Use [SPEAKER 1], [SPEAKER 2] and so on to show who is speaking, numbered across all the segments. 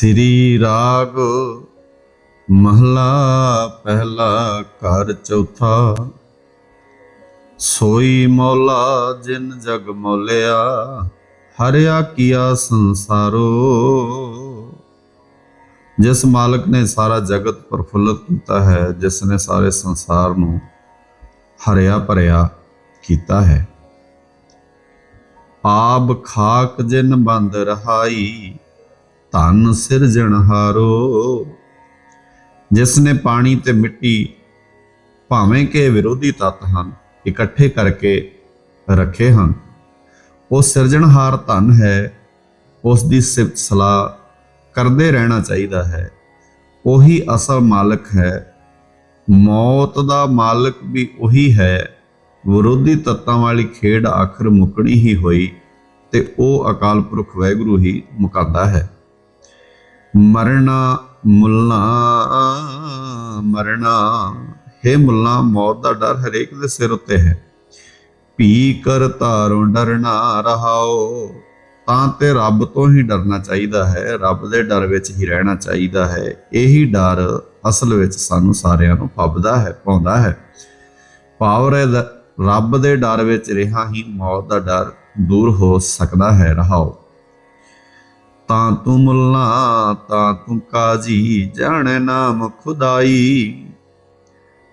[SPEAKER 1] ਸ੍ਰੀ ਰਾਗ, ਮਹਲਾ ਪਹਿਲਾ ਘਰ ਚੌਥਾ। ਸੋਈ ਮੌਲਾ ਜਿਨ ਜਗ ਮੌਲਿਆ, ਹਰਿਆ ਕੀਆ ਸੰਸਾਰੋ। ਜਿਸ ਮਾਲਕ ਨੇ ਸਾਰਾ ਜਗਤ ਪ੍ਰਫੁੱਲਤ ਕੀਤਾ ਹੈ, ਜਿਸ ਨੇ ਸਾਰੇ ਸੰਸਾਰ ਨੂੰ ਹਰਿਆ ਭਰਿਆ ਕੀਤਾ ਹੈ। ਆਬ ਖਾਕ ਜਿਨ ਬੰਦ ਰਹਾਈ ਧਨ ਸਿਰਜਣਹਾਰੋ ਜਿਸ ਨੇ ਪਾਣੀ ਤੇ ਮਿੱਟੀ ਭਾਵੇਂ ਕਿ ਵਿਰੋਧੀ ਤੱਤ ਹਨ, ਇਕੱਠੇ ਕਰਕੇ ਰੱਖੇ ਹਨ, ਉਹ ਸਿਰਜਣਹਾਰ ਧਨ ਹੈ ਉਸ ਦੀ ਸਿਫਤ ਸਲਾਹ ਕਰਦੇ ਰਹਿਣਾ ਚਾਹੀਦਾ ਹੈ। ਉਹੀ ਅਸਲ ਮਾਲਕ ਹੈ, ਮੌਤ ਦਾ ਮਾਲਕ ਵੀ ਉਹੀ ਹੈ, ਵਿਰੋਧੀ ਤੱਤਾਂ ਵਾਲੀ ਖੇਡ ਆਖਰ ਮੁਕਣੀ ਹੀ ਹੋਈ ਤੇ ਉਹ ਅਕਾਲ ਪੁਰਖ ਵਾਹਿਗੁਰੂ ਹੀ ਮੁਕਾਦਾ ਹੈ। ਮਰਨਾ ਮੁੱਲਾ, ਮਰਨਾ। ਹੈ ਮੁੱਲਾ, ਮੌਤ ਦਾ ਡਰ ਹਰੇਕ ਦੇ ਸਿਰ ਉੱਤੇ ਹੈ। ਭੀ ਕਰ ਤਾਰੋਂ ਡਰਨਾ ਰਹਾਓ। ਤਾਂ ਤੇ ਰੱਬ ਤੋਂ ਹੀ ਡਰਨਾ ਚਾਹੀਦਾ ਹੈ। ਰੱਬ ਦੇ ਡਰ ਵਿੱਚ ਹੀ ਰਹਿਣਾ ਚਾਹੀਦਾ ਹੈ। ਇਹੀ ਡਰ ਅਸਲ ਵਿੱਚ ਸਾਨੂੰ ਸਾਰਿਆਂ ਨੂੰ ਪਬਦਾ ਹੈ ਪਾਉਂਦਾ ਹੈ। ਪਾਵਰ ਰੱਬ ਦੇ ਡਰ ਵਿੱਚ ਰਿਹਾ ਹੀ ਮੌਤ ਦਾ ਡਰ ਦੂਰ ਹੋ ਸਕਦਾ ਹੈ। ਰਹਾਓ। ਤਾਂ ਤੂੰ ਮੁੱਲਾ ਤਾਂ ਤੂੰ ਕਾਜੀ ਜਾਣੇ ਨਾਮ ਖੁਦਾਈ।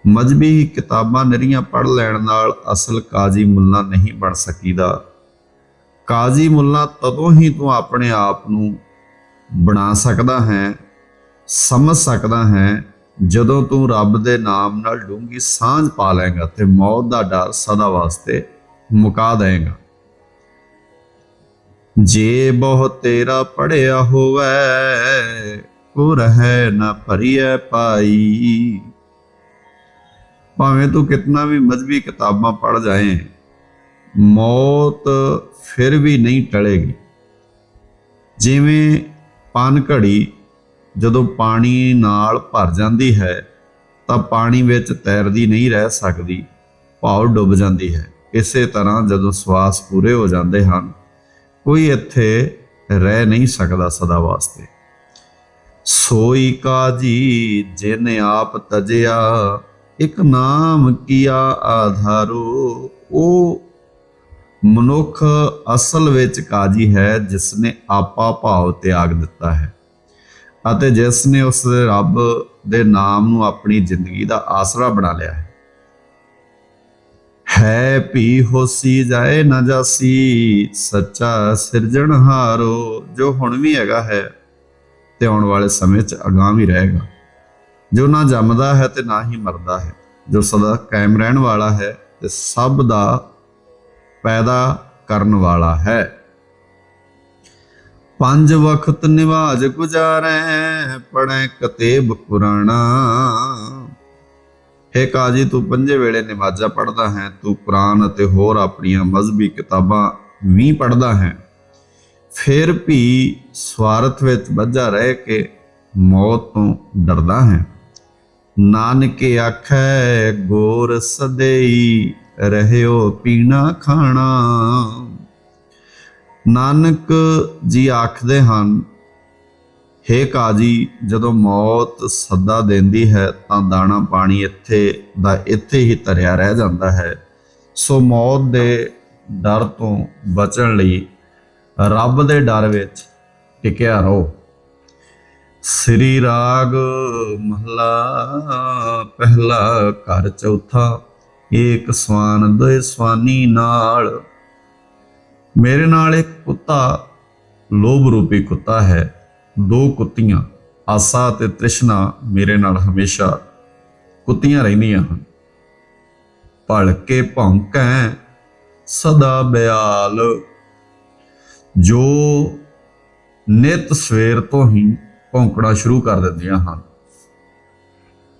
[SPEAKER 1] ਮਜਬੀ ਕਿਤਾਬਾਂ ਨਰੀਆਂ ਪੜ੍ਹ ਲੈਣ ਨਾਲ ਅਸਲ ਕਾਜੀ ਮੁੱਲਾ ਨਹੀਂ ਬਣ ਸਕੀਦਾ। ਕਾਜੀ ਮੁੱਲਾ ਤਦੋਂ ਹੀ ਤੂੰ ਆਪਣੇ ਆਪ ਨੂੰ ਬਣਾ ਸਕਦਾ ਹੈ, ਸਮਝ ਸਕਦਾ ਹੈ, ਜਦੋਂ ਤੂੰ ਰੱਬ ਦੇ ਨਾਮ ਨਾਲ ਡੂੰਗੀ ਸਾਂਝ ਪਾ ਲਏਗਾ ਤੇ ਮੌਤ ਦਾ ਡਰ ਸਦਾ ਵਾਸਤੇ ਮੁਕਾ ਦੇਗਾ ਜੇ ਬਹੁ ਤੇਰਾ ਪੜਿਆ ਹੋਵੇ ਕੋ ਰਹਿ ਨਾ ਭਰੀਐ ਪਾਈ ਭਾਵੇਂ ਤੂੰ ਕਿਤਨਾ ਵੀ ਮਜ਼ਬੀ ਕਿਤਾਬਾਂ ਪੜ ਜਾਏ, ਮੌਤ ਫਿਰ ਵੀ ਨਹੀਂ ਟਲੇਗੀ। ਜਿਵੇਂ ਪਾਨ ਘੜੀ ਜਦੋਂ ਪਾਣੀ ਨਾਲ ਭਰ ਜਾਂਦੀ ਹੈ, ਤਾਂ ਪਾਣੀ ਵਿੱਚ ਤੈਰਦੀ ਨਹੀਂ ਰਹਿ ਸਕਦੀ, ਭਾਵ ਡੁੱਬ ਜਾਂਦੀ ਹੈ। ਇਸੇ ਤਰ੍ਹਾਂ ਜਦੋਂ ਸਵਾਸ ਪੂਰੇ ਹੋ ਜਾਂਦੇ ਹਨ ਕੋਈ ਇੱਥੇ ਰਹਿ ਨਹੀਂ ਸਕਦਾ ਸਦਾ ਵਾਸਤੇ। ਸੋਈ ਕਾਜੀ ਜਿਨ ਆਪ ਤਜਿਆ, ਇੱਕ ਨਾਮ ਕੀਆ ਆਧਾਰੋ, ਉਹ ਮਨੁੱਖ ਅਸਲ ਵਿੱਚ ਕਾਜੀ ਹੈ ਜਿਸ ਨੇ ਆਪਾ ਭਾਵ ਤਿਆਗ ਦਿੱਤਾ ਹੈ ਅਤੇ ਜਿਸ ਨੇ ਉਸ ਰੱਬ ਦੇ ਨਾਮ ਨੂੰ ਆਪਣੀ ਜ਼ਿੰਦਗੀ ਦਾ ਆਸਰਾ ਬਣਾ ਲਿਆ ਹੈ। ਹੈ ਭੀ ਹੋਸੀ ਜਾਏ ਨਾ ਜਾਸੀ, ਸੱਚਾ ਸਿਰਜਣਹਾਰੋ ਜੋ ਹੁਣ ਵੀ ਹੈਗਾ ਹੈ, ਤੇ ਆਉਣ ਵਾਲੇ ਸਮੇਂ 'ਚ ਅਗਾਂਹ ਵੀ ਰਹੇਗਾ। ਜੋ ਨਾ ਜੰਮਦਾ ਹੈ ਤੇ ਨਾ ਹੀ ਮਰਦਾ ਹੈ, ਜੋ ਸਦਾ ਕਾਇਮ ਰਹਿਣ ਵਾਲਾ ਹੈ ਤੇ ਸਭ ਦਾ ਪੈਦਾ ਕਰਨ ਵਾਲਾ ਹੈ। ਪੰਜ ਵਕਤ ਨਿਵਾਜ ਗੁਜ਼ਾਰੈ ਪੜੈ ਕਤੇਬ ਪੁਰਾਣਾ ਹੈ ਕਾਜੀ, ਤੂੰ ਪੰਜੇ ਵੇਲੇ ਨਮਾਜ਼ਾਂ ਪੜ੍ਹਦਾ ਹੈ, ਤੂੰ ਕੁਰਾਨ ਅਤੇ ਹੋਰ ਆਪਣੀਆਂ ਮਜ਼ਬੀ ਕਿਤਾਬਾਂ ਵੀ ਪੜ੍ਹਦਾ ਹੈ। ਫਿਰ ਵੀ ਸਵਾਰਥ ਵਿੱਚ ਵੱਜਾ ਰਹਿ ਕੇ ਮੌਤ ਤੋਂ ਡਰਦਾ ਹੈ। ਨਾਨਕੇ ਆਖੈ, ਗੋਰ ਸਦਈ ਰਹਿਓ ਪੀਣਾ ਖਾਣਾ। ਨਾਨਕ ਜੀ ਆਖਦੇ ਹਨ ਹੇ ਕਾਜੀ, ਜਦੋਂ ਮੌਤ ਸੱਦਾ ਦਿੰਦੀ ਹੈ, ਤਾਂ ਦਾਣਾ ਪਾਣੀ ਇੱਥੇ ਦਾ ਇੱਥੇ ਹੀ ਧਰਿਆ ਰਹਿ ਜਾਂਦਾ ਹੈ। ਸੋ ਮੌਤ ਦੇ ਡਰ ਤੋਂ ਬਚਣ ਲਈ ਰੱਬ ਦੇ ਡਰ ਵਿੱਚ ਟਿਕਿਆ ਰਹੋ। ਸ੍ਰੀ ਰਾਗ ਮਹਲਾ, ਪਹਿਲਾ ਘਰ ਚੌਥਾ, ਏਕ ਸਵਾਨ ਦੋਏ ਸਵਾਨੀ ਨਾਲ। ਮੇਰੇ ਨਾਲ ਇੱਕ ਕੁੱਤਾ, ਲੋਭ ਰੂਪੀ ਕੁੱਤਾ ਹੈ। ਦੋ ਕੁੱਤੀਆਂ, ਆਸਾ ਅਤੇ ਤ੍ਰਿਸ਼ਨਾ ਮੇਰੇ ਨਾਲ ਹਮੇਸ਼ਾ ਕੁੱਤੀਆਂ ਰਹਿੰਦੀਆਂ ਹਨ। ਭਲਕੇ ਭੌਂਕੈ ਸਦਾ ਬਿਆਲ। ਜੋ ਨਿਤ ਸਵੇਰ ਤੋਂ ਹੀ ਭੌਂਕਣਾ ਸ਼ੁਰੂ ਕਰ ਦਿੰਦੀਆਂ ਹਨ,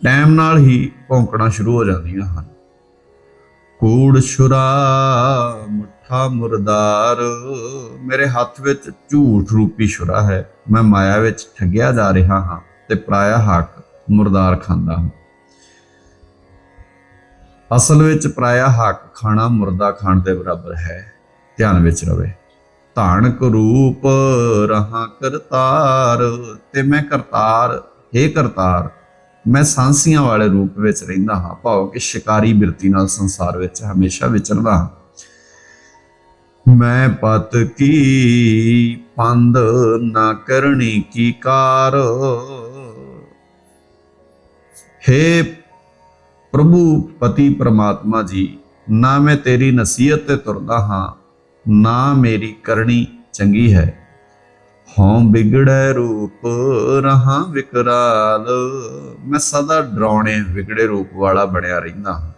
[SPEAKER 1] ਟਾਈਮ ਨਾਲ ਹੀ ਭੌਂਕਣਾ ਸ਼ੁਰੂ ਹੋ ਜਾਂਦੀਆਂ ਹਨ। ਕੂੜ ਛੁਰਾ ਮੁੱਠਾ ਮੁਰਦਾਰ, ਮੇਰੇ ਹੱਥ ਵਿੱਚ ਝੂਠ ਰੂਪੀ ਛੁਰਾ ਹੈ, ਮੈਂ ਮਾਇਆ ਵਿੱਚ ਠੱਗਿਆ ਜਾ ਰਿਹਾ ਹਾਂ ਤੇ ਪਰਾਇਆ ਹੱਕ ਮੁਰਦਾਰ ਖਾਂਦਾ ਹਾਂ। ਅਸਲ ਵਿੱਚ ਪਰਾਇਆ ਹੱਕ ਖਾਣਾ ਮੁਰਦਾ ਖਾਣ ਦੇ ਬਰਾਬਰ ਹੈ, ਧਿਆਨ ਵਿੱਚ ਰਵੇ। ਧਾਨਕ ਰੂਪ ਰਹਾ ਕਰਤਾਰ, ਤੇ ਮੈਂ ਕਰਤਾਰ हे ਕਰਤਾਰ, ਮੈਂ ਸਾਂਸੀਆਂ ਵਾਲੇ ਰੂਪ ਵਿੱਚ ਰਹਿੰਦਾ ਹਾਂ, ਭਾਵ ਕਿ ਸ਼ਿਕਾਰੀ ਬਿਰਤੀ ਨਾਲ ਸੰਸਾਰ ਵਿੱਚ ਹਮੇਸ਼ਾ ਵਿਚਰਦਾ ਹਾਂ। ਮੈਂ ਪਤ ਕੀ ਪੰਦ ਨਾ ਕਰਨੀ ਕੀ ਕਾਰ? हे ਪ੍ਰਭੂ, ਪਤੀ ਪ੍ਰਮਾਤਮਾ ਜੀ, ਨਾ ਮੈਂ ਤੇਰੀ ਨਸੀਹਤ ਤੇ ਤੁਰਦਾ ਹਾਂ, ਨਾ ਮੇਰੀ ਕਰਨੀ ਚੰਗੀ ਹੈ। ਹਉ ਵਿਗੜੈ ਰੂਪ ਰਹਾ ਵਿਕਰਾਲ, ਮੈਂ ਸਦਾ ਡਰਾਉਣੇ ਵਿਗੜੇ ਰੂਪ ਵਾਲਾ ਬਣਿਆ ਰਹਿੰਦਾ ਹਾਂ।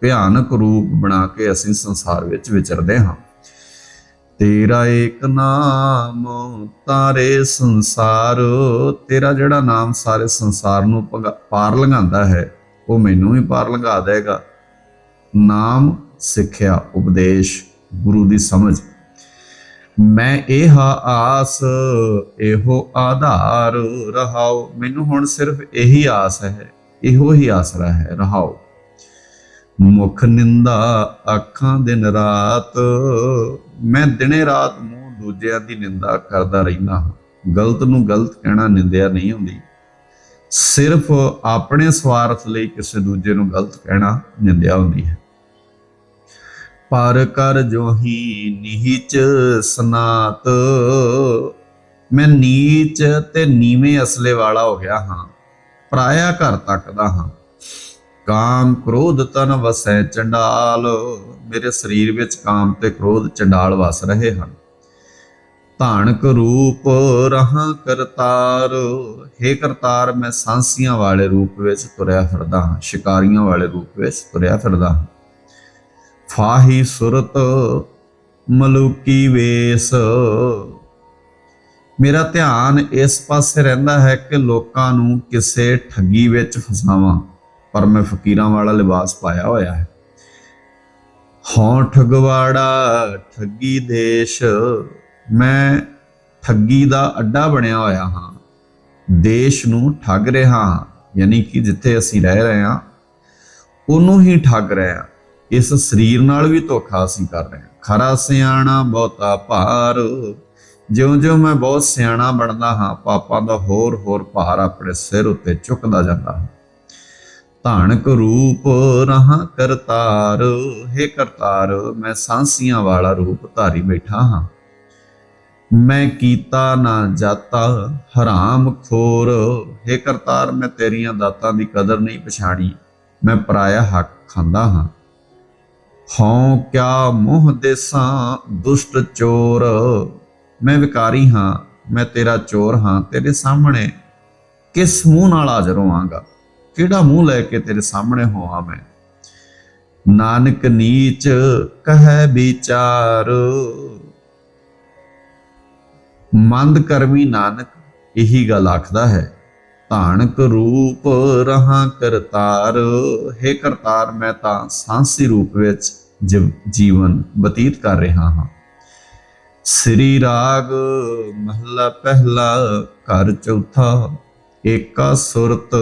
[SPEAKER 1] ਭਿਆਨਕ ਰੂਪ ਬਣਾ ਕੇ ਅਸੀਂ ਸੰਸਾਰ ਵਿੱਚ ਵਿਚਰਦੇ ਹਾਂ। ਤੇਰਾ ਏਕ ਨਾਮ, ਤਾਰੇ ਸੰਸਾਰ। ਤੇਰਾ ਜਿਹੜਾ ਨਾਮ ਸਾਰੇ ਸੰਸਾਰ ਨੂੰ ਪਾਰ ਲੰਘਾਉਂਦਾ ਹੈ, ਉਹ ਮੈਨੂੰ ਵੀ ਪਾਰ ਲੰਘਾ ਦੇਗਾ। ਨਾਮ, ਸਿੱਖਿਆ, ਉਪਦੇਸ਼, ਗੁਰੂ ਦੀ ਸਮਝ। ਮੈਂ ਇਹ ਆਸ, ਇਹੋ ਆਧਾਰ। ਰਹਾਓ, ਮੈਨੂੰ ਹੁਣ ਸਿਰਫ ਇਹੀ ਆਸ ਹੈ, ਇਹੋ ਹੀ ਆਸਰਾ ਹੈ। ਰਹਾਓ। ਮੁਖ ਨਿੰਦਾ ਅੱਖਾਂ ਦਿਨ ਰਾਤ। ਮੈਂ ਦਿਨੇ ਰਾਤ ਮੂੰਹ ਦੂਜਿਆਂ ਦੀ ਨਿੰਦਾ ਕਰਦਾ ਰਹਿੰਦਾ ਹਾਂ। ਗਲਤ ਨੂੰ ਗਲਤ ਕਹਿਣਾ ਨਿੰਦਿਆ ਨਹੀਂ ਹੁੰਦੀ। ਸਿਰਫ ਆਪਣੇ ਸਵਾਰਥ ਲਈ ਕਿਸੇ ਦੂਜੇ ਨੂੰ ਗਲਤ ਕਹਿਣਾ ਨਿੰਦਿਆ ਹੁੰਦੀ ਹੈ। ਪਰ ਕਰ ਜੋਹੀ ਨੀਚ ਸਨਾਤ। ਮੈਂ ਨੀਚ ਤੇ ਨੀਵੇਂ ਅਸਲੇ ਵਾਲਾ ਹੋ ਗਿਆ ਹਾਂ। ਪਰਾਇਆ ਘਰ ਤੱਕਦਾ ਹਾਂ। ਕਾਮ ਕ੍ਰੋਧ ਤਨ ਵਸੈ ਚੰਡਾਲ। ਮੇਰੇ ਸਰੀਰ ਵਿੱਚ ਕਾਮ ਤੇ ਕ੍ਰੋਧ ਚੰਡਾਲ ਵਸ ਰਹੇ ਹਨ। ਧਾਨਕ ਰੂਪ ਰਹਾ ਕਰਤਾਰ। हे ਕਰਤਾਰ, ਮੈਂ ਸਾਂਸੀਆਂ ਵਾਲੇ ਰੂਪ ਵਿੱਚ ਤੁਰਿਆ ਫਿਰਦਾ ਹਾਂ, ਸ਼ਿਕਾਰੀਆਂ ਵਾਲੇ ਰੂਪ ਵਿੱਚ ਤੁਰਿਆ ਫਿਰਦਾ ਹਾਂ। ਫਾਹੀ ਸੁਰਤ ਮਲੂਕੀ ਵੇਸ। ਮੇਰਾ ਧਿਆਨ ਇਸ ਪਾਸੇ ਰਹਿੰਦਾ ਹੈ ਕਿ ਲੋਕਾਂ ਨੂੰ ਕਿਸੇ ਠੱਗੀ ਵਿੱਚ ਫਸਾਵਾਂ। ਪਰ ਮੈਂ ਫਕੀਰਾਂ ਵਾਲਾ ਲਿਬਾਸ ਪਾਇਆ ਹੋਇਆ ਹੈ। ਹਉ ਠਗਵਾੜਾ ਠੱਗੀ ਦੇਸ਼, ਮੈਂ ਠੱਗੀ ਦਾ ਅੱਡਾ ਬਣਿਆ ਹੋਇਆ ਹਾਂ। ਦੇਸ਼ ਨੂੰ ਠੱਗ ਰਿਹਾ ਹਾਂ, ਯਾਨੀ ਕਿ ਜਿੱਥੇ ਅਸੀਂ ਰਹਿ ਰਹੇ ਹਾਂ, ਉਹਨੂੰ ਹੀ ਠੱਗ ਰਹੇ ਹਾਂ। ਇਸ ਸਰੀਰ ਨਾਲ ਵੀ ਧੋਖਾ ਅਸੀਂ ਕਰ ਰਹੇ ਹਾਂ। ਖਰਾ ਸਿਆਣਾ ਬਹੁਤਾ ਭਾਰ, ਜਿਉਂ-ਜਿਉਂ ਮੈਂ ਬਹੁਤ ਸਿਆਣਾ ਬਣਦਾ ਹਾਂ, ਪਾਪਾਂ ਦਾ ਹੋਰ ਹੋਰ ਭਾਰ ਆਪਣੇ ਸਿਰ ਉੱਤੇ ਚੁੱਕਦਾ ਜਾਂਦਾ ਹਾਂ। ਧਾਨਕ ਰੂਪ ਰਹਾ ਕਰਤਾਰ। हे ਕਰਤਾਰ, ਮੈਂ ਸਾਂਸੀਆਂ ਵਾਲਾ ਰੂਪ ਧਾਰੀ ਬੈਠਾ ਹਾਂ। ਮੈਂ ਕੀਤਾ ਨਾ ਜਾਤਾ, ਹਰਾਮ ਖੋਰ। हे ਕਰਤਾਰ, ਮੈਂ ਤੇਰੀਆਂ ਦਾਤਾਂ ਦੀ ਕਦਰ ਨਹੀਂ ਪਛਾਣੀ। ਮੈਂ ਪਰਾਇਆ ਹੱਕ ਖਾਂਦਾ ਹਾਂ। ਹਉ ਕਿਆ ਮੋਹ ਦੇਸਾਂ, ਦੁਸ਼ਟ ਚੋਰ। ਮੈਂ ਵਿਕਾਰੀ ਹਾਂ, ਮੈਂ ਤੇਰਾ ਚੋਰ ਹਾਂ, ਤੇਰੇ ਸਾਹਮਣੇ ਕਿਸ ਮੂੰਹ ਨਾਲ ਹਾਜ਼ਰ ਹੋਵਾਂਗਾ? ਕਿਹੜਾ ਮੂੰਹ ਲੈ ਕੇ ਤੇਰੇ ਸਾਹਮਣੇ ਹੋਵਾਂ ਮੈਂ? ਨਾਨਕ ਨੀਚ ਕਹੈ ਵਿਚਾਰ। ਮੰਦ ਕਰਮੀ ਨਾਨਕ ਇਹੀ ਗੱਲ ਆਖਦਾ ਹੈ, ਧਾਨਕ ਰੂਪ ਰਹਾ ਕਰਤਾਰ। ਹੈ ਕਰਤਾਰ, ਮੈਂ ਤਾਂ ਸਾਂਸੀ ਰੂਪ ਵਿੱਚ ਜੀਵਨ ਬਤੀਤ ਕਰ ਰਿਹਾ ਹਾਂ। ਸ੍ਰੀ ਰਾਗ ਮਹਲਾ ਪਹਿਲਾ ਘਰ ਚੌਥਾ ਏਕਾ ਸੁਰਤ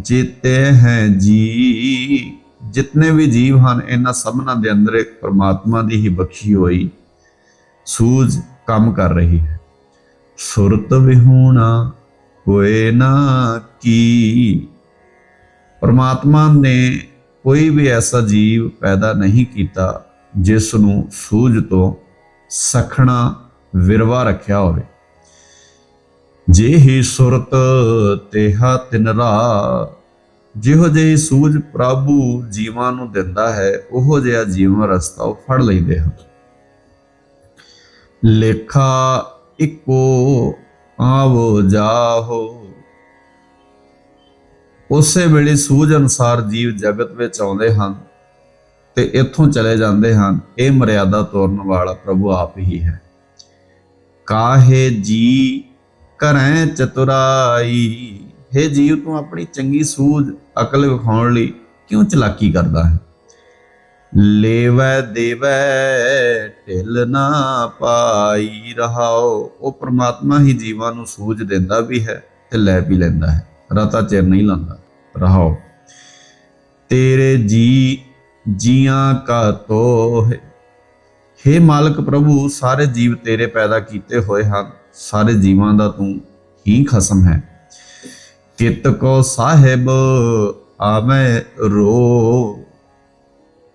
[SPEAKER 1] ਜੀਤੇ ਹੈ ਜੀ। ਜਿਤਨੇ ਵੀ ਜੀਵ ਹਨ, ਇਹਨਾਂ ਸਭਨਾਂ ਦੇ ਅੰਦਰ ਇੱਕ ਪਰਮਾਤਮਾ ਦੀ ਹੀ ਬਖਸ਼ੀ ਹੋਈ ਸੂਝ ਕੰਮ ਕਰ ਰਹੀ ਹੈ। ਸੁਰਤ ਵਿਹੂਣਾ ਹੋਏ ਨਾ ਕੀ। ਪਰਮਾਤਮਾ ਨੇ ਕੋਈ ਵੀ ਐਸਾ ਜੀਵ ਪੈਦਾ ਨਹੀਂ ਕੀਤਾ ਜਿਸ ਨੂੰ ਸੂਝ ਤੋਂ ਸਖਣਾ ਵਿਰਵਾ ਰੱਖਿਆ ਹੋਵੇ। ਜੇ ਹੀ ਸੁਰਤ ਤੇਹਾ ਤਿਨ ਜਿਹੋ ਜਿਹੀ ਸੂਝ ਪ੍ਰਭੂ ਜੀਵਾਂ ਨੂੰ ਦਿੰਦਾ ਹੈ, ਉਹੋ ਜਿਹਾ ਜੀਵਨ ਰਸਤਾ ਉਹ ਫੜ ਲੈਂਦੇ ਹਨ। ਲੇਖਾ ਇੱਕੋ ਆਵੋ ਜਾਹੋ। ਉਸੇ ਵੇਲੇ ਸੂਝ ਅਨੁਸਾਰ ਜੀਵ ਜਗਤ ਵਿੱਚ ਆਉਂਦੇ ਹਨ ਤੇ ਇੱਥੋਂ ਚਲੇ ਜਾਂਦੇ ਹਨ। ਇਹ ਮਰਿਆਦਾ ਤੋਰਨ ਵਾਲਾ ਪ੍ਰਭੂ ਆਪ ਹੀ ਹੈ। ਕਾਹੇ ਜੀ ਕਰੈ ਚਤੁਰਾਈ। हे ਜੀਵ, ਤੂੰ ਆਪਣੀ ਚੰਗੀ ਸੂਝ ਅਕਲ ਵਿਖਾਉਣ ਲਈ ਕਿਉਂ ਚਲਾਕੀ ਕਰਦਾ ਹੈ? ਲੇਵੈ, ਦੇਵੈ, ਢਿਲ ਨਾ ਪਾਈ ਰਹਾਓ। ਉਹ ਪ੍ਰਮਾਤਮਾ ਹੀ ਜੀਵਾਂ ਨੂੰ ਸੂਝ ਦਿੰਦਾ ਵੀ ਹੈ ਤੇ ਲੈ ਵੀ ਲੈਂਦਾ ਹੈ। ਰਤਾ ਚਿਰ ਨਹੀਂ ਲਾਂਦਾ ਰਹਾਓ। ਤੇਰੇ ਜੀ, ਜੀਆਂ ਕਾ ਤੋਹ। हे ਮਾਲਕ ਪ੍ਰਭੂ, ਸਾਰੇ ਜੀਵ ਤੇਰੇ ਪੈਦਾ ਕੀਤੇ ਹੋਏ ਹਨ। ਸਾਰੇ ਜੀਵਾਂ ਦਾ ਤੂੰ ਹੀ ਖਸਮ ਹੈ। ਕਿਤ ਕੋ ਸਾਹਿਬ ਆਵੇਂ ਰੋ।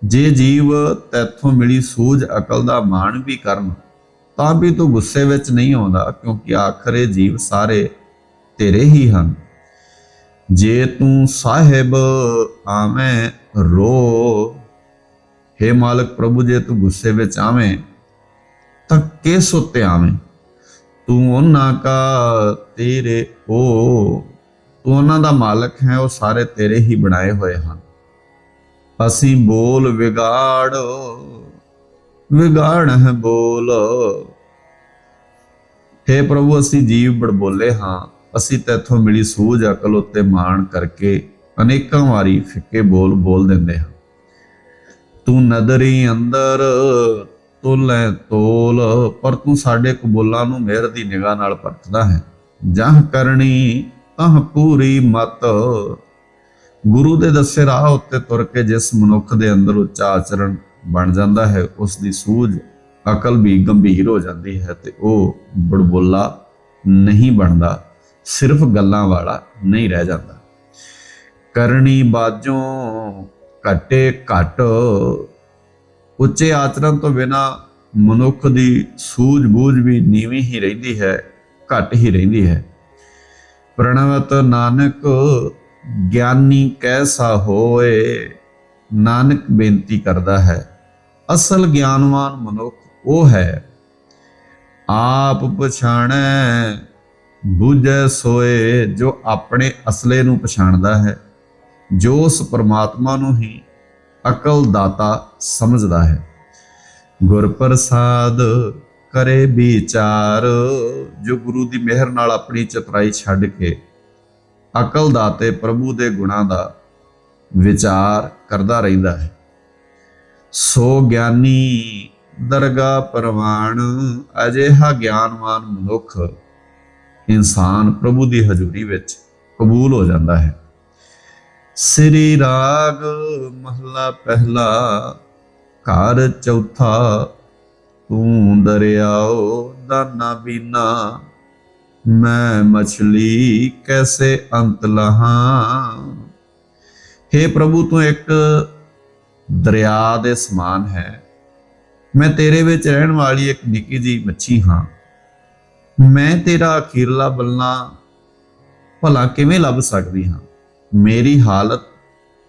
[SPEAKER 1] ਜੇ ਜੀਵ ਤੈਥੋਂ ਮਿਲੀ ਸੂਝ ਅਕਲ ਦਾ ਮਾਣ ਵੀ ਕਰਨ ਤਾਂ ਵੀ ਤੂੰ ਗੁੱਸੇ ਵਿੱਚ ਨਹੀਂ ਆਉਂਦਾ, ਕਿਉਂਕਿ ਆਖਰੇ ਜੀਵ ਸਾਰੇ ਤੇਰੇ ਹੀ ਹਨ। ਜੇ ਤੂੰ ਸਾਹਿਬ ਆਵੇਂ ਰੋ। हे ਮਾਲਕ ਪ੍ਰਭੂ, ਜੇ ਤੂੰ ਗੁੱਸੇ ਵਿੱਚ ਆਵੇਂ, ਤਾਂ ਕਿਸ ਉੱਤੇ ਆਵੇਂ? ਤੂੰ ਉਹਨਾਂ ਕਾ ਤੇਰੇ ਹੋ। ਤੂੰ ਉਹਨਾਂ ਦਾ ਮਾਲਕ ਹੈ, ਉਹ ਸਾਰੇ ਤੇਰੇ ਹੀ ਬਣਾਏ ਹੋਏ ਹਨ। ਅਸੀਂ ਬੋਲ ਵਿਗਾੜ ਵਿਗਾੜ ਹੈ ਬੋਲ। हे ਪ੍ਰਭੂ, ਅਸੀਂ ਜੀਵ ਬੜਬੋਲੇ ਹਾਂ। ਅਸੀਂ ਤੇਥੋਂ ਮਿਲੀ ਸੂਝ, ਅਕਲ ਉੱਤੇ ਮਾਣ ਕਰਕੇ ਅਨੇਕਾਂ ਵਾਰੀ ਫਿੱਕੇ ਬੋਲ ਬੋਲ ਦਿੰਦੇ ਹਾਂ। ਤੂੰ ਨਦਰੀ ਅੰਦਰ ਤੋਲੇ ਤੋਲ, ਪਰ ਤੂੰ ਸਾਡੇ ਕਬੂਲਾਂ ਨੂੰ ਮਿਹਰ ਦੀ ਨਿਗਾਹ ਨਾਲ ਪਰਖਦਾ ਹੈ। ਜਹ ਕਰਨੀ ਤਹ ਪੂਰੀ ਮਤ। ਗੁਰੂ ਦੇ ਦੱਸੇ ਰਾਹ ਉੱਤੇ ਤੁਰ ਕੇ ਜਿਸ ਮਨੁੱਖ ਦੇ ਅੰਦਰ ਉੱਚਾ ਆਚਰਣ ਬਣ ਜਾਂਦਾ ਹੈ, ਉਸ ਦੀ ਸੂਝ ਅਕਲ ਵੀ ਗੰਭੀਰ ਹੋ ਜਾਂਦੀ ਹੈ ਤੇ ਉਹ ਬੜਬੋਲਾ ਨਹੀਂ ਬਣਦਾ, ਸਿਰਫ ਗੱਲਾਂ ਵਾਲਾ ਨਹੀਂ ਰਹਿ ਜਾਂਦਾ। ਕਰਨੀ ਬਾਜੋਂ ਘਟੇ ਘਟ ਉੱਚੇ ਆਚਰਣ ਤੋਂ ਬਿਨਾ ਮਨੁੱਖ ਦੀ ਸੂਝ-ਬੂਝ ਵੀ ਨੀਵੀਂ ਹੀ ਰਹਿੰਦੀ ਹੈ, ਘਟ ਹੀ ਰਹਿੰਦੀ ਹੈ। ਪ੍ਰਣਵਤ ਨਾਨਕ, ਗਿਆਨੀ ਕੈਸਾ ਹੋਏ? ਨਾਨਕ ਬੇਨਤੀ ਕਰਦਾ ਹੈ, ਅਸਲ ਗਿਆਨਵਾਨ ਮਨੁੱਖ ਉਹ ਹੈ। ਆਪ ਪਛਾਣੈ, ਬੁਝੈ ਸੋਏ, ਜੋ ਆਪਣੇ ਅਸਲੇ ਨੂੰ ਪਛਾਣਦਾ ਹੈ, ਜੋ ਉਸ ਪਰਮਾਤਮਾ ਨੂੰ ਹੀ ਅਕਲ ਦਾਤਾ ਸਮਝਦਾ ਹੈ। ਗੁਰ ਪ੍ਰਸਾਦ ਕਰੇ ਵਿਚਾਰ, ਜੋ ਗੁਰੂ ਦੀ ਮਿਹਰ ਨਾਲ ਆਪਣੀ ਚਤਰਾਈ ਛੱਡ ਕੇ ਅਕਲ ਦਾਤੇ ਪ੍ਰਭੂ ਦੇ ਗੁਣਾਂ ਦਾ ਵਿਚਾਰ ਕਰਦਾ ਰਹਿੰਦਾ ਹੈ। ਸੋ ਗਿਆਨੀ ਦਰਗਾ ਪਰਵਾਨ, ਅਜਿਹਾ ਗਿਆਨਵਾਨ ਮਨੁੱਖ ਇਨਸਾਨ ਪ੍ਰਭੂ ਦੀ ਹਜ਼ੂਰੀ ਵਿੱਚ ਕਬੂਲ ਹੋ ਜਾਂਦਾ ਹੈ। ਸ੍ਰੀ ਰਾਗ ਮਹਲਾ ਪਹਿਲਾ, ਘਰ ਚੌਥਾ, ਤੂੰ ਦਰਿਆਓ ਦਾਨਾ ਬੀਨਾ। ਮੈਂ ਮਛਲੀ ਕੈਸੇ ਅੰਤ ਲਹਾਂ? हे ਪ੍ਰਭੂ, ਤੂੰ ਇੱਕ ਦਰਿਆ ਦੇ ਸਮਾਨ ਹੈ। ਮੈਂ ਤੇਰੇ ਵਿੱਚ ਰਹਿਣ ਵਾਲੀ ਇੱਕ ਨਿੱਕੀ ਜੀ ਮੱਛੀ ਹਾਂ। ਮੈਂ ਤੇਰਾ ਅਖੀਰਲਾ ਬਲਨਾ ਭਲਾ ਕਿਵੇਂ ਲੱਭ ਸਕਦੀ ਹਾਂ? ਮੇਰੀ ਹਾਲਤ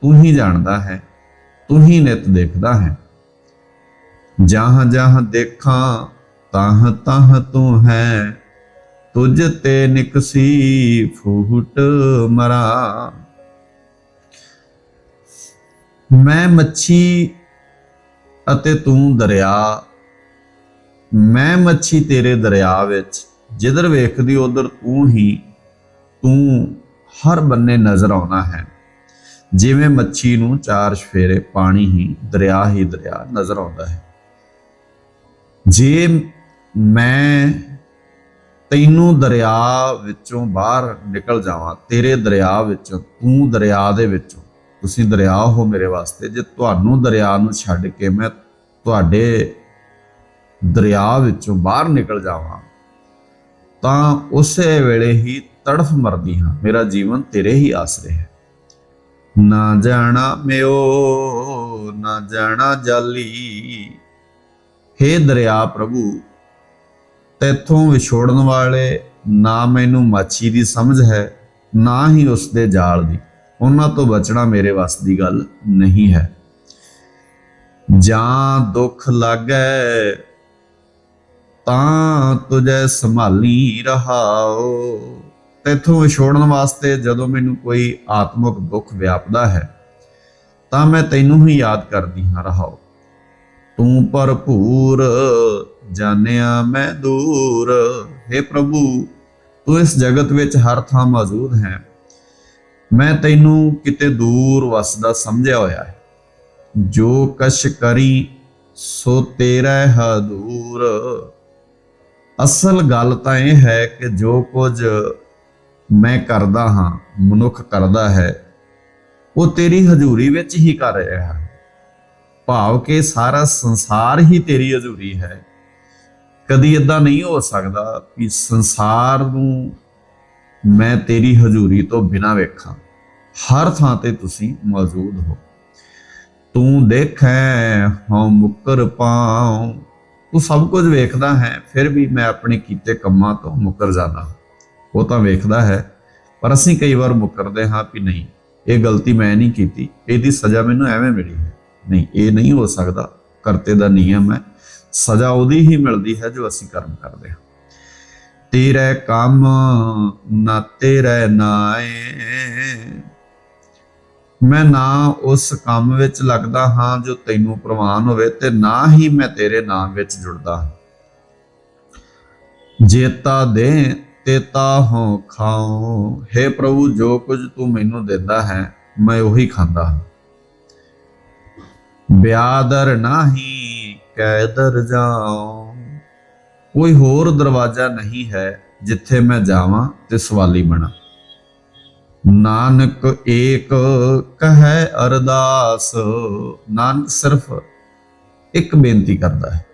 [SPEAKER 1] ਤੂੰ ਹੀ ਜਾਣਦਾ ਹੈ, ਤੂੰ ਹੀ ਨਿਤ ਦੇਖਦਾ ਹੈ। ਜਹਾਂ ਜਹਾਂ ਦੇਖਾਂ, ਤਾਹ ਤਾਹ ਤੂੰ ਹੈ, ਤੁਝ ਤੇ ਨਿਕਸੀ ਫੂਟ ਮਰਾ। ਮੈਂ ਮੱਛੀ ਅਤੇ ਤੂੰ ਦਰਿਆ, ਮੈਂ ਮੱਛੀ ਤੇਰੇ ਦਰਿਆ ਵਿੱਚ, ਜਿੱਧਰ ਵੇਖਦੀ ਉਧਰ ਤੂੰ ਹੀ, ਤੂੰ ਹਰ ਬੰਨੇ ਨਜ਼ਰ ਆਉਣਾ ਹੈ। ਜਿਵੇਂ ਮੱਛੀ ਨੂੰ ਚਾਰ ਸ਼ਫੇਰੇ ਪਾਣੀ ਹੀ, ਦਰਿਆ ਹੀ ਦਰਿਆ ਨਜ਼ਰ ਆਉਂਦਾ ਹੈ। ਜੇ ਮੈਂ ਤੈਨੂੰ ਦਰਿਆ ਵਿੱਚੋਂ ਬਾਹਰ ਨਿਕਲ ਜਾਵਾਂ, ਤੇਰੇ ਦਰਿਆ ਵਿੱਚੋਂ, ਤੂੰ ਦਰਿਆ ਦੇ ਵਿੱਚੋਂ, ਤੁਸੀਂ ਦਰਿਆ ਹੋ ਮੇਰੇ ਵਾਸਤੇ, ਜੇ ਤੁਹਾਨੂੰ ਦਰਿਆ ਨੂੰ ਛੱਡ ਕੇ ਮੈਂ ਤੁਹਾਡੇ ਦਰਿਆ ਵਿੱਚੋਂ ਬਾਹਰ ਨਿਕਲ ਜਾਵਾਂ, ਤਾਂ ਉਸੇ ਵੇਲੇ ਹੀ ਤੜਫ ਮਰਦੀ ਹਾਂ। ਮੇਰਾ ਜੀਵਨ ਤੇਰੇ ਹੀ ਆਸਰੇ ਹੈ। ਨਾ ਜਾਣਾ ਮਿਓ, ਨਾ ਜਾਣਾ ਜਾਲੀ। ਹੇ ਦਰਿਆ ਪ੍ਰਭੂ, ਤੇਥੋਂ ਵਿਛੋੜਨ ਵਾਲੇ ਨਾ ਮੈਨੂੰ ਮਾਛੀ ਦੀ ਸਮਝ ਹੈ, ਨਾ ਹੀ ਉਸ ਦੇ ਜਾਲ ਦੀ। ਉਹਨਾਂ ਤੋਂ ਬਚਣਾ ਮੇਰੇ ਵੱਸ ਦੀ ਗੱਲ ਨਹੀਂ ਹੈ। ਜਾਂ ਦੁੱਖ ਲੱਗੈ, ਤਾਂ ਤੁਝੇ ਸੰਭਾਲੀ ਰਹਾਓ। ਤੈਥੋਂ ਵਿਛੋੜਨ ਵਾਸਤੇ ਜਦੋਂ ਮੈਨੂੰ ਕੋਈ ਆਤਮਿਕ ਦੁੱਖ ਵਿਆਪਦਾ ਹੈ, ਤਾਂ ਮੈਂ ਤੈਨੂੰ ਹੀ ਯਾਦ ਕਰਦੀ ਹਾਂ, ਰਹਾਓ। ਤੂੰ ਭਰਪੂਰ ਜਾਣਿਆ ਮੈਂ ਦੂਰ। हे ਪ੍ਰਭੂ, ਤੂੰ ਇਸ ਜਗਤ ਵਿੱਚ ਹਰ ਥਾਂ ਮੌਜੂਦ ਹੈ। ਮੈਂ ਤੈਨੂੰ ਕਿਤੇ ਦੂਰ ਵਸਦਾ ਸਮਝਿਆ ਹੋਇਆ ਹੈ। ਜੋ ਕਸ਼ ਕਰੀ, ਸੋ ਤੇਰਾ ਹਦੂਰ ਅਸਲ ਗੱਲ ਤਾਂ ਇਹ ਹੈ ਕਿ ਜੋ ਕੁਝ ਮੈਂ ਕਰਦਾ ਹਾਂ, ਮਨੁੱਖ ਕਰਦਾ ਹੈ। ਉਹ ਤੇਰੀ ਹਜ਼ੂਰੀ ਵਿੱਚ ਹੀ ਕਰ ਰਿਹਾ ਹੈ। ਭਾਵ ਕਿ ਸਾਰਾ ਸੰਸਾਰ ਹੀ ਤੇਰੀ ਹਜ਼ੂਰੀ ਹੈ। ਕਦੀ ਇਦਾਂ ਨਹੀਂ ਹੋ ਸਕਦਾ ਕਿ ਸੰਸਾਰ ਨੂੰ ਮੈਂ ਤੇਰੀ ਹਜ਼ੂਰੀ ਤੋਂ ਬਿਨਾਂ ਵੇਖਾਂ। ਹਰ ਥਾਂ ਤੇ ਤੁਸੀਂ ਮੌਜੂਦ ਹੋ। ਤੂੰ ਦੇਖੈ, ਹਉ ਮੁਕਰ ਪਾਉ। ਤੂੰ ਸਭ ਕੁਝ ਵੇਖਦਾ ਹੈ, ਫਿਰ ਵੀ ਮੈਂ ਆਪਣੇ ਕੀਤੇ ਕੰਮਾਂ ਤੋਂ ਮੁਕਰ ਜਾਂਦਾ ਹਾਂ। ਉਹ ਤਾਂ ਵੇਖਦਾ ਹੈ, ਪਰ ਅਸੀਂ ਕਈ ਵਾਰ ਮੁਕਰਦੇ ਹਾਂ ਕਿ ਨਹੀਂ। ਇਹ ਗਲਤੀ ਮੈਂ ਨਹੀਂ ਕੀਤੀ, ਇਹਦੀ ਸਜ਼ਾ ਮੈਨੂੰ ਐਵੇਂ ਮਿਲੀ ਹੈ। ਨਹੀਂ, ਇਹ ਨਹੀਂ ਹੋ ਸਕਦਾ, ਕਰਤੇ ਦਾ ਨਿਯਮ ਹੈ। ਸਜ਼ਾ ਉਹਦੀ ਹੀ ਮਿਲਦੀ ਹੈ ਜੋ ਅਸੀਂ ਕਰਮ ਕਰਦੇ ਹਾਂ। ਤੇਰੇ ਕੰਮ ਨਾ ਤੇਰੇ ਨਾਏ। ਮੈਂ ਨਾ ਉਸ ਕੰਮ ਵਿੱਚ ਲੱਗਦਾ ਹਾਂ ਜੋ ਤੈਨੂੰ ਪ੍ਰਵਾਨ ਹੋਵੇ ਤੇ ਨਾ ਹੀ ਮੈਂ ਤੇਰੇ ਨਾਮ ਵਿੱਚ ਜੁੜਦਾ ਹਾਂ। ਜੇਤਾ ਦੇ ਤੇਤਾ ਹੋ ਖਾਉ। हे ਪ੍ਰਭੂ, ਜੋ ਕੁਝ ਤੂੰ ਮੈਨੂੰ ਦਿੰਦਾ ਹੈ, ਮੈਂ ਉਹੀ ਖਾਂਦਾ ਹਾਂ। ਬਿਆਦਰ ਨਹੀਂ, ਕੈਦਰ ਜਾਉ। ਕੋਈ ਹੋਰ ਦਰਵਾਜ਼ਾ ਨਹੀਂ ਹੈ ਜਿੱਥੇ ਮੈਂ ਜਾਵਾਂ ਤੇ ਸਵਾਲੀ ਬਣਾ। ਨਾਨਕ ਏਕ ਕਹੈ ਅਰਦਾਸ, ਨਾਨਕ ਸਿਰਫ ਇੱਕ ਬੇਨਤੀ ਕਰਦਾ ਹੈ।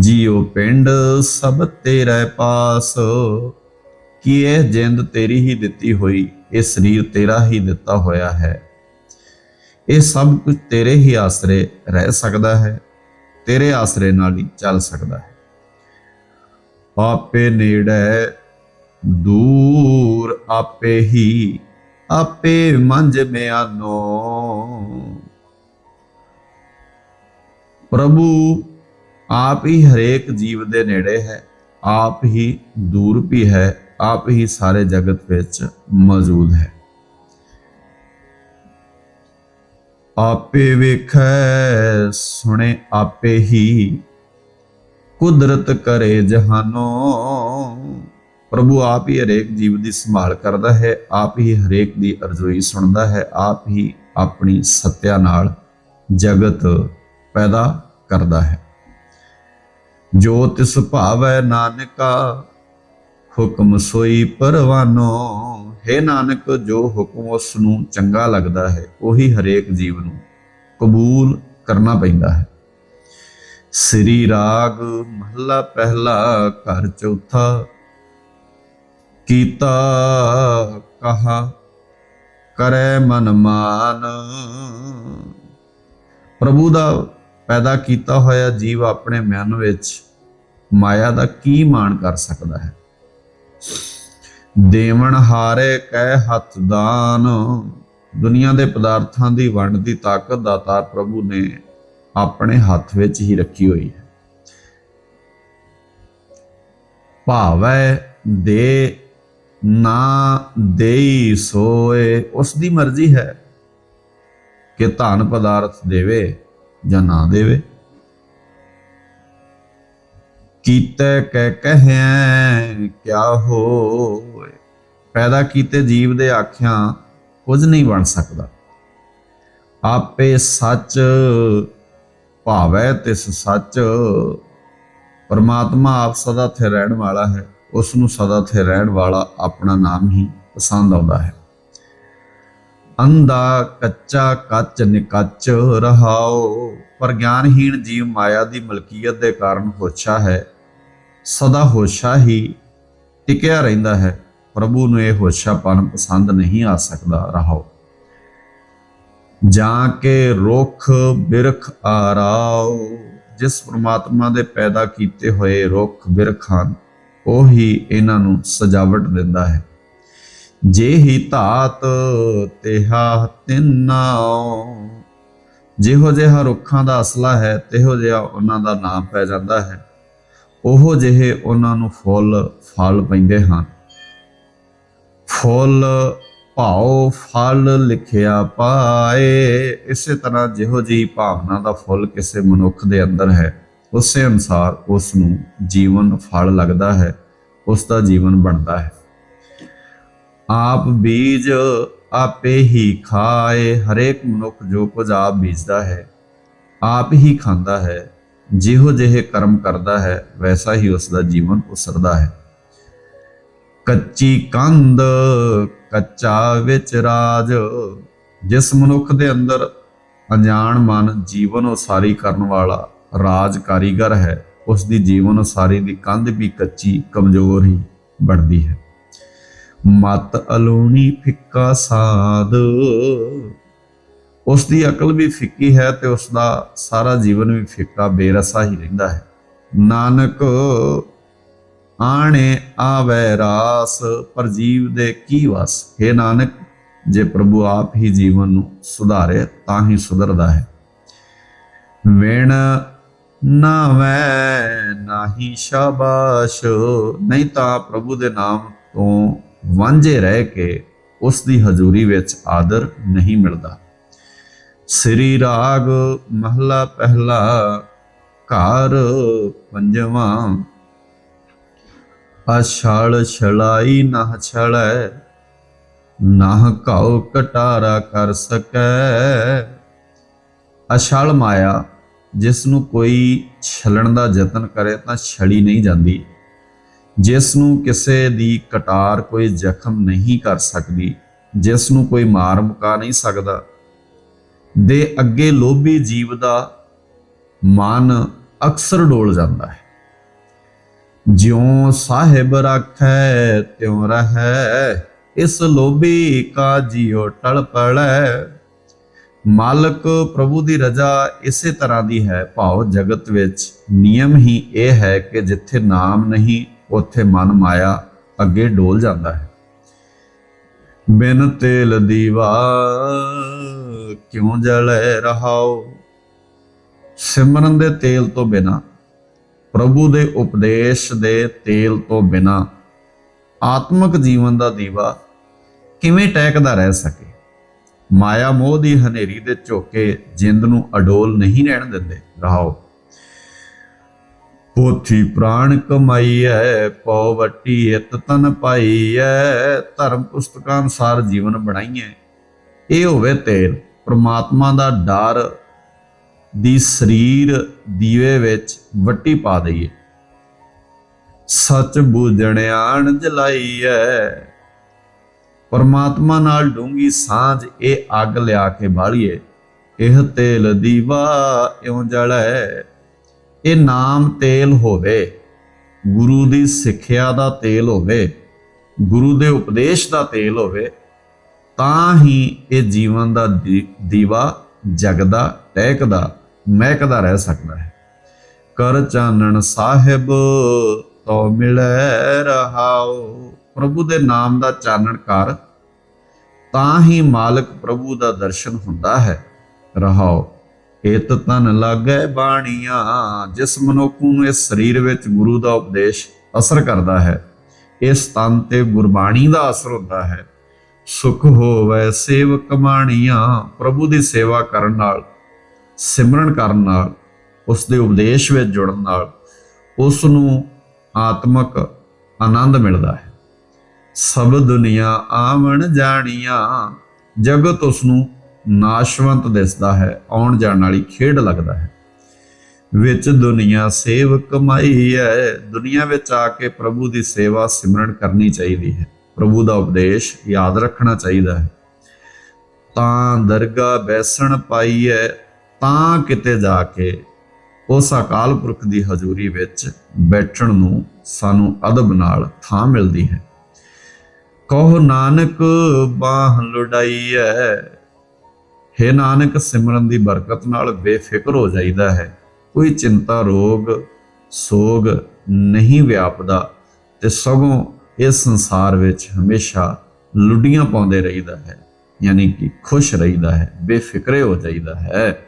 [SPEAKER 1] ਜੀਉ ਪਿੰਡ ਸਭ ਤੇਰੇ ਪਾਸ। ਕੀ ਇਹ ਜਿੰਦ ਤੇਰੀ ਹੀ ਦਿੱਤੀ ਹੋਈ, ਇਹ ਸਰੀਰ ਤੇਰਾ ਹੀ ਦਿੱਤਾ ਹੋਇਆ ਹੈ। ਇਹ ਸਭ ਕੁਝ ਤੇਰੇ ਹੀ ਆਸਰੇ ਰਹਿ ਸਕਦਾ ਹੈ, ਤੇਰੇ ਆਸਰੇ ਨਾਲ ਹੀ ਚੱਲ ਸਕਦਾ ਹੈ। ਆਪੇ ਨੇੜੇ ਦੂਰ, ਆਪੇ ਹੀ, ਆਪੇ ਮੰਝ ਮਿਆਨੋ। ਪ੍ਰਭੂ ਆਪ ਹੀ ਹਰੇਕ ਜੀਵ ਦੇ ਨੇੜੇ ਹੈ, ਆਪ ਹੀ ਦੂਰ ਵੀ ਹੈ, ਆਪ ਹੀ ਸਾਰੇ ਜਗਤ ਵਿੱਚ ਮੌਜੂਦ ਹੈ। ਆਪੇ ਵੇਖੈ, ਸੁਣੇ ਆਪੇ ਹੀ, ਕੁਦਰਤ ਕਰੇ ਜਹਾਨੋ। ਪ੍ਰਭੂ ਆਪ ਹੀ ਹਰੇਕ ਜੀਵ ਦੀ ਸੰਭਾਲ ਕਰਦਾ ਹੈ, ਆਪ ਹੀ ਹਰੇਕ ਦੀ ਅਰਜ਼ੋਈ ਸੁਣਦਾ ਹੈ, ਆਪ ਹੀ ਆਪਣੀ ਸੱਤਿਆ ਨਾਲ ਜਗਤ ਪੈਦਾ ਕਰਦਾ ਹੈ। ਜੋ ਤਿਸ ਭਾਵੈ ਨਾਨਕਾ, ਹੁਕਮ ਸੋਈ ਪਰਵਾਨੋ। ਹੈ ਨਾਨਕ, ਜੋ ਹੁਕਮ ਉਸ ਨੂੰ ਚੰਗਾ ਲੱਗਦਾ ਹੈ, ਉਹੀ ਹਰੇਕ ਜੀਵ ਨੂੰ ਕਬੂਲ ਕਰਨਾ ਪੈਂਦਾ ਹੈ। ਸ੍ਰੀ ਰਾਗ ਮਹੱਲਾ ਪਹਿਲਾ, ਘਰ ਚੌਥਾ, ਕੀਤਾ ਕਹਾ, ਕਰੈ ਮਨ ਮਾਨ। ਪ੍ਰਭੂ ਦਾ ਪੈਦਾ ਕੀਤਾ ਹੋਇਆ ਜੀਵ ਆਪਣੇ ਮਨ ਵਿੱਚ ਮਾਇਆ ਦਾ ਕੀ ਮਾਣ ਕਰ ਸਕਦਾ ਹੈ? ਦੇਵਨ ਹਾਰੇ ਕਹਿ ਹੱਥ ਦਾਨ। ਦੁਨੀਆ ਦੇ ਪਦਾਰਥਾਂ ਦੀ ਵੰਡ ਦੀ ਤਾਕਤ ਦਾਤਾਰ ਪ੍ਰਭੂ ਨੇ ਆਪਣੇ ਹੱਥ ਵਿੱਚ ਹੀ ਰੱਖੀ ਹੋਈ ਹੈ। ਭਾਵੈ ਦੇ ਨਾ ਦੇਈ ਸੋਏ, ਉਸ ਦੀ ਮਰਜ਼ੀ ਹੈ ਕਿ ਧਨ ਪਦਾਰਥ ਦੇਵੇ ਜਾਂ ਨਾ ਦੇਵੇ। ਕੀਤੇ ਕਹਿ ਕਹਿਆ ਕਿਆ ਹੋਏ? ਪੈਦਾ ਕੀਤੇ ਜੀਵ ਦੇ ਆਖਿਆਂ ਕੁਝ ਨਹੀਂ ਬਣ ਸਕਦਾ। ਆਪੇ ਸੱਚ ਭਾਵੈ ਤਿਸ ਸੱਚ। ਪਰਮਾਤਮਾ ਆਪ ਸਦਾ ਥੇ ਰਹਿਣ ਵਾਲਾ ਹੈ, ਉਸ ਨੂੰ ਸਦਾ ਥੇ ਰਹਿਣ ਵਾਲਾ ਆਪਣਾ ਨਾਮ ਹੀ ਪਸੰਦ ਆਉਂਦਾ ਹੈ। ਅੰਦਾ ਕੱਚਾ ਕੱਚ ਨਿਕੱਚ ਰਹਾਓ ਪਰ ਗਿਆਨਹੀਣ ਜੀਵ ਮਾਇਆ ਦੀ ਮਲਕੀਅਤ ਦੇ ਕਾਰਨ ਹੋਛਾ ਹੈ ਸਦਾ ਹੋਸ਼ਾ ਹੀ ਟਿਕਿਆ ਰਹਿੰਦਾ ਹੈ। ਪ੍ਰਭੂ ਨੂੰ ਇਹ ਹੋਛਾਪਨ ਪਸੰਦ ਨਹੀਂ ਆ ਸਕਦਾ। ਰਹਾਓ। ਜਾਂ ਕੇ ਰੁੱਖ ਬਿਰਖ ਆਰਾਓ। ਜਿਸ ਪ੍ਰਮਾਤਮਾ ਦੇ ਪੈਦਾ ਕੀਤੇ ਹੋਏ ਰੁੱਖ ਬਿਰਖ ਹਨ, ਉਹ ਹੀ ਇਹਨਾਂ ਨੂੰ ਸਜਾਵਟ ਦਿੰਦਾ ਹੈ। ਜੇ ਹੀ ਧਾਤ ਤਿਹਾ ਤਿੰਨਾਓ ਜਿਹੋ ਜਿਹਾ ਰੁੱਖਾਂ ਦਾ ਅਸਲਾ ਹੈ, ਤਿਹੋ ਜਿਹਾ ਉਹਨਾਂ ਦਾ ਨਾਮ ਪੈ ਜਾਂਦਾ ਹੈ। ਉਹੋ ਜਿਹੇ ਉਹਨਾਂ ਨੂੰ ਫੁੱਲ, ਫਲ ਪੈਂਦੇ ਹਨ। ਫੁੱਲ ਭਾਉ ਫਲ ਲਿਖਿਆ ਪਾਏ। ਇਸੇ ਤਰ੍ਹਾਂ ਜਿਹੋ ਜਿਹੀ ਭਾਵਨਾ ਦਾ ਫੁੱਲ ਕਿਸੇ ਮਨੁੱਖ ਦੇ ਅੰਦਰ ਹੈ, ਉਸੇ ਅਨੁਸਾਰ ਉਸ ਨੂੰ ਜੀਵਨ ਫਲ ਲੱਗਦਾ ਹੈ, ਉਸ ਦਾ ਜੀਵਨ ਬਣਦਾ ਹੈ। ਆਪ ਬੀਜ ਆਪੇ ਹੀ ਖਾਏ, ਹਰੇਕ ਮਨੁੱਖ ਜੋ ਕੁਝ ਆਪ ਬੀਜਦਾ ਹੈ, ਆਪ ਹੀ ਖਾਂਦਾ ਹੈ ਜਿਹੋ ਜਿਹੇ ਕਰਮ ਕਰਦਾ ਹੈ, ਵੈਸਾ ਹੀ ਉਸ ਦਾ ਜੀਵਨ ਉਸਰਦਾ ਹੈ। ਕੱਚੀ ਕੰਧ, ਕੱਚਾ ਵਿੱਚ ਰਾਜ, ਜਿਸ ਮਨੁੱਖ ਦੇ ਅੰਦਰ ਅਣਜਾਣ ਮਨ ਜੀਵਨ ਉਸਾਰੀ ਕਰਨ ਵਾਲਾ ਰਾਜ ਕਾਰੀਗਰ ਹੈ ਉਸ ਦੀ ਜੀਵਨ ਉਸਾਰੀ ਦੀ ਕੰਧ ਵੀ ਕੱਚੀ, ਕਮਜ਼ੋਰ ਹੀ ਬਣਦੀ ਹੈ। ਮਤ ਅਲੂਣੀ ਫਿੱਕਾ ਸਾਧ ਉਸ ਦੀ ਅਕਲ ਵੀ ਫਿੱਕੀ ਹੈ ਤੇ ਉਸ ਦਾ ਸਾਰਾ ਜੀਵਨ ਵੀ ਫਿੱਕਾ, ਬੇਰਸਾ ਹੀ ਰਹਿੰਦਾ ਹੈ। ਨਾਨਕ, ਆਣੇ ਆਵੈ ਰਾਸ, ਪਰ ਜੀਵ ਦੇ ਕੀ ਵਸ? ਹੈ ਨਾਨਕ, ਜੇ ਪ੍ਰਭੂ ਆਪ ਹੀ ਜੀਵਨ ਨੂੰ ਸੁਧਾਰੇ, ਤਾਂ ਹੀ ਸੁਧਰਦਾ ਹੈ। ਵੇਣ ਵਿਣ ਨਾਵੇਂ ਨਾਹੀ ਸ਼ਾਬਾਸ਼, ਨਹੀਂ ਤਾਂ ਪ੍ਰਭੂ ਦੇ ਨਾਮ ਤੋਂ ਵਾਂਝੇ ਰਹਿ ਕੇ ਉਸ ਦੀ ਹਜ਼ੂਰੀ ਵਿੱਚ ਆਦਰ ਨਹੀਂ ਮਿਲਦਾ। ਸ੍ਰੀ ਰਾਗ ਮਹਲਾ ਪਹਿਲਾ, ਘਰ ਪੰਜਵਾਂ। ਅਛੜ ਛਲਾਈ ਨਾ ਛਲੈ ਨਾ ਘਾਉ ਕਟਾਰਾ ਕਰ ਸਕੈ। ਅਛਲ ਮਾਇਆ ਜਿਸ ਨੂੰ ਕੋਈ ਛਲਣ ਦਾ ਯਤਨ ਕਰੇ ਤਾਂ ਛਲੀ ਨਹੀਂ ਜਾਂਦੀ। ਜਿਸ ਨੂੰ ਕਿਸੇ ਦੀ ਕਟਾਰ ਕੋਈ ਜ਼ਖਮ ਨਹੀਂ ਕਰ ਸਕਦੀ ਜਿਸ ਨੂੰ ਕੋਈ ਮਾਰ ਮੁਕਾ ਨਹੀਂ ਸਕਦਾ। ਦੇ ਅੱਗੇ ਲੋਭੀ ਜੀਵ ਦਾ ਮਨ ਅਕਸਰ ਡੋਲ ਜਾਂਦਾ ਹੈ। ਜਿਉ ਸਾਹਿਬ ਰਾਖੈ, ਤਿਉ ਰਹੈ, ਇਸ ਲੋਭੀ ਕਾ ਜਿਉ ਟਲ ਪੜੈ ਮਾਲਕ ਪ੍ਰਭੂ ਦੀ ਰਜ਼ਾ ਇਸੇ ਤਰ੍ਹਾਂ ਦੀ ਹੈ। ਭਾਵ ਜਗਤ ਵਿੱਚ ਨਿਯਮ ਹੀ ਇਹ ਹੈ ਕਿ ਜਿੱਥੇ ਨਾਮ ਨਹੀਂ, ਉੱਥੇ ਮਨ ਮਾਇਆ ਅੱਗੇ ਡੋਲ ਜਾਂਦਾ ਹੈ। ਬਿਨ ਤੇਲ ਦੀਵਾ ਕਿਉਂ ਜਲੇ ਰਹਾਓ ਸਿਮਰਨ ਦੇ ਤੇਲ ਤੋਂ ਬਿਨਾ, ਪ੍ਰਭੂ ਦੇ ਉਪਦੇਸ਼ ਦੇ ਤੇਲ ਤੋਂ ਬਿਨਾ ਆਤਮਿਕ ਜੀਵਨ ਦਾ ਦੀਵਾ ਕਿਵੇਂ ਟਹਿਕਦਾ ਰਹਿ ਸਕੇ? ਮਾਇਆ ਮੋਹ ਦੀ ਹਨੇਰੀ ਦੇ ਝੋਕੇ ਜਿੰਦ ਨੂੰ ਅਡੋਲ ਨਹੀਂ ਰਹਿਣ ਦਿੰਦੇ ਰਹਾਓ ਪੋਥੀ ਪ੍ਰਾਣ ਕਮਾਈਐ, ਪਉ ਇਤ ਤਨ ਪਾਈਐ, ਧਰਮ ਪੁਸਤਕਾਂ ਅਨੁਸਾਰ ਜੀਵਨ ਬਣਾਈਐ। ਇਹ ਹੋਵੇ ਤੇਲ। ਪ੍ਰਮਾਤਮਾ ਦਾ ਡਰ ਦੀ ਸਰੀਰ ਦੀਵੇ ਵਿੱਚ ਵੱਟੀ ਪਾ ਦਈਏ। ਸੱਚ ਬੁਝਣਿਆਣ ਜਲਾਈਐ। ਪਰਮਾਤਮਾ ਨਾਲ ਡੂੰਗੀ ਸਾਂਝ ਇਹ ਅੱਗ ਲਿਆ ਕੇ ਬਾਲੀਏ। ਇਹ ਤੇਲ ਦੀਵਾ ਇਉਂ ਜਲੈ। ਇਹ ਨਾਮ ਤੇਲ ਹੋਵੇ। ਗੁਰੂ ਦੀ ਸਿੱਖਿਆ ਦਾ ਤੇਲ ਹੋਵੇ। ਗੁਰੂ ਦੇ ਉਪਦੇਸ਼ ਦਾ ਤੇਲ ਹੋਵੇ। ਤਾਂ ਹੀ ਇਹ ਜੀਵਨ ਦਾ ਦੀਵਾ ਜਗਦਾ, ਟਹਿਕਦਾ, ਮਹਿਕਦਾ ਰਹਿ ਸਕਦਾ ਹੈ। ਕਰ ਚਾਨਣ ਸਾਹਿਬ ਤੋ ਮਿਲੈ ਰਹਾਓ ਪ੍ਰਭੂ ਦੇ ਨਾਮ ਦਾ ਚਾਨਣ ਕਰ, ਤਾਂ ਹੀ ਮਾਲਕ ਪ੍ਰਭੂ ਦਾ ਦਰਸ਼ਨ ਹੁੰਦਾ ਹੈ। ਰਹਾਉ ਇਤ ਤਨ ਲਾਗੈ ਬਾਣੀਆਂ, ਜਿਸ ਮਨੁੱਖ ਨੂੰ ਇਸ ਸਰੀਰ ਵਿੱਚ ਗੁਰੂ ਦਾ ਉਪਦੇਸ਼ ਅਸਰ ਕਰਦਾ ਹੈ, ਇਸ ਤਨ ਤੇ ਗੁਰਬਾਣੀ ਦਾ ਅਸਰ ਹੁੰਦਾ ਹੈ। ਸੁਖ ਹੋਵੇ ਸੇਵ ਕਮਾਣੀਆਂ ਪ੍ਰਭੂ ਦੀ ਸੇਵਾ ਕਰਨ ਨਾਲ, ਸਿਮਰਨ ਕਰਨ ਨਾਲ, ਉਸ ਦੇ ਉਪਦੇਸ਼ ਵਿੱਚ ਜੁੜਨ ਨਾਲ ਉਸ ਨੂੰ ਆਤਮਿਕ ਆਨੰਦ ਮਿਲਦਾ ਹੈ। ਸਭ ਦੁਨੀਆ ਆਵਣ ਜਾਣੀਆਂ, ਜਗਤ ਉਸ ਨੂੰ ਨਾਸ਼ਵੰਤ ਦਿਸਦਾ ਹੈ, ਆਉਣ ਜਾਣ ਵਾਲੀ ਖੇਡ ਲੱਗਦਾ ਹੈ। ਵਿੱਚ ਦੁਨੀਆ ਸੇਵ ਕਮਾਈ ਹੈ, ਦੁਨੀਆ ਵਿੱਚ ਆ ਕੇ ਪ੍ਰਭੂ ਦੀ ਸੇਵਾ ਸਿਮਰਨ ਕਰਨੀ ਚਾਹੀਦੀ ਹੈ। ਪ੍ਰਭੂ ਦਾ ਉਪਦੇਸ਼ ਯਾਦ ਰੱਖਣਾ ਚਾਹੀਦਾ ਹੈ। ਤਾਂ ਦਰਗਾ ਬੈਸਣ ਪਾਈ ਹੈ ਤਾਂ ਕਿਤੇ ਜਾ ਕੇ ਉਸ ਅਕਾਲ ਪੁਰਖ ਦੀ ਹਜ਼ੂਰੀ ਵਿੱਚ ਬੈਠਣ ਨੂੰ ਸਾਨੂੰ ਅਦਬ ਨਾਲ ਥਾਂ ਮਿਲਦੀ ਹੈ। ਕਹੋ ਨਾਨਕ, ਬਾਹ ਲੁਡਾਈ ਹੈ ਨਾਨਕ, ਸਿਮਰਨ ਦੀ ਬਰਕਤ ਨਾਲ ਬੇਫਿਕਰ ਹੋ ਜਾਈਦਾ ਹੈ। ਕੋਈ ਚਿੰਤਾ, ਰੋਗ, ਸੋਗ ਨਹੀਂ ਵਿਆਪਦਾ ਤੇ ਸਗੋਂ ਇਸ ਸੰਸਾਰ ਵਿੱਚ ਹਮੇਸ਼ਾ ਲੁੱਡੀਆਂ ਪਾਉਂਦੇ ਰਹੀਦਾ ਹੈ, ਯਾਨੀ ਕਿ ਖੁਸ਼ ਰਹੀਦਾ ਹੈ, ਬੇਫਿਕਰੇ ਹੋ ਜਾਈਦਾ ਹੈ।